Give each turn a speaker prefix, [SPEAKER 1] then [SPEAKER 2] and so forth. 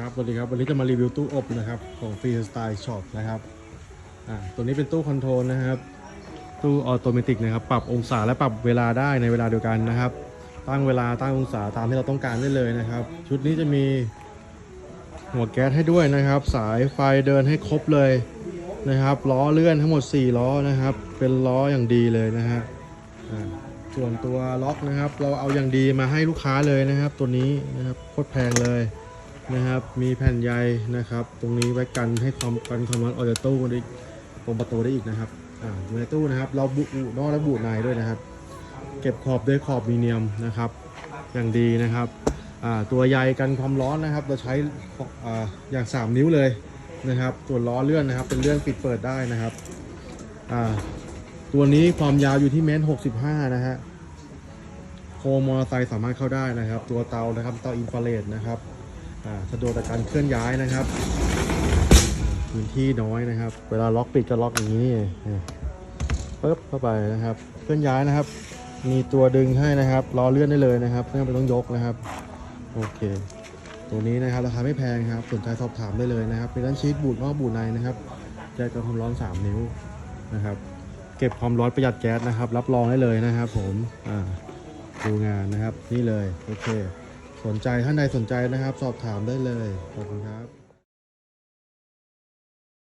[SPEAKER 1] ครับสวัสดีครับวันนี้จะมารีวิวตู้อบนะครับของ Free Style Shop นะครับอ่าตัวนี้เป็นตู้คอนโทรลนะครับ ตู้ออโตเมติกนะครับ ปรับองศาและปรับเวลาได้ในเวลาเดียวกันนะครับ ตั้งเวลาตั้งองศาตามที่เราต้องการได้เลยนะครับ ชุดนี้จะมีหัวแก๊สให้ด้วยนะครับ สายไฟเดินให้ครบเลยนะครับล้อเลื่อนทั้งหมด 4 ล้อนะครับ เป็นล้ออย่างดีเลยนะฮะส่วนตัวล็อกนะครับ เราเอาอย่างดีมาให้ลูกค้าเลยนะครับ ตัวนี้นะครับโคตรแพงเลย นะครับ มีแผ่นใยนะครับ ตรงนี้ไว้กันให้ความกันความร้อนออกจากตู้ได้ตรงประตูได้อีกนะครับอ่าอยู่ในตู้นะครับ เราบุนอกและบุในด้วยนะครับ เก็บขอบด้วยขอบมีเนียมนะครับ อย่างดีนะครับอ่าตัวใยกันความร้อนนะครับ เราใช้อ่าอย่าง 3 นิ้วเลยนะครับส่วนล้อเลื่อนนะครับ เป็นเลื่อนปิดเปิดได้นะครับอ่าตัวนี้ความยาวอยู่ที่เมตรหกสิบห้านะฮะโคมมอเตอร์ไซค์สามารถเข้าได้นะครับ ตัวเตานะครับเตาอินฟราเรดนะครับ สะดวกต่อการเคลื่อนย้ายนะครับ พื้นที่น้อยนะครับ เวลาล็อกปิดก็ล็อกอย่างนี้นี่ปึ๊บเข้าไปนะครับ เคลื่อนย้ายนะครับ มีตัวดึงให้นะครับล้อเลื่อนได้เลยนะครับไม่จำเป็นต้องยกนะครับโอเคตัวนี้นะครับราคาไม่แพงครับสนใจสอบถามได้เลยนะครับเป็นด้านชีตบูดนอกบูดในนะครับแก๊สกับความร้อน 3 นิ้วนะครับเก็บความร้อนประหยัดแก๊สนะครับ รับรองได้เลยนะครับ ผมอ่าดูงานนะครับนี่เลยโอเค สนใจท่านใดสนใจนะครับ สอบถามได้เลย ขอบคุณครับ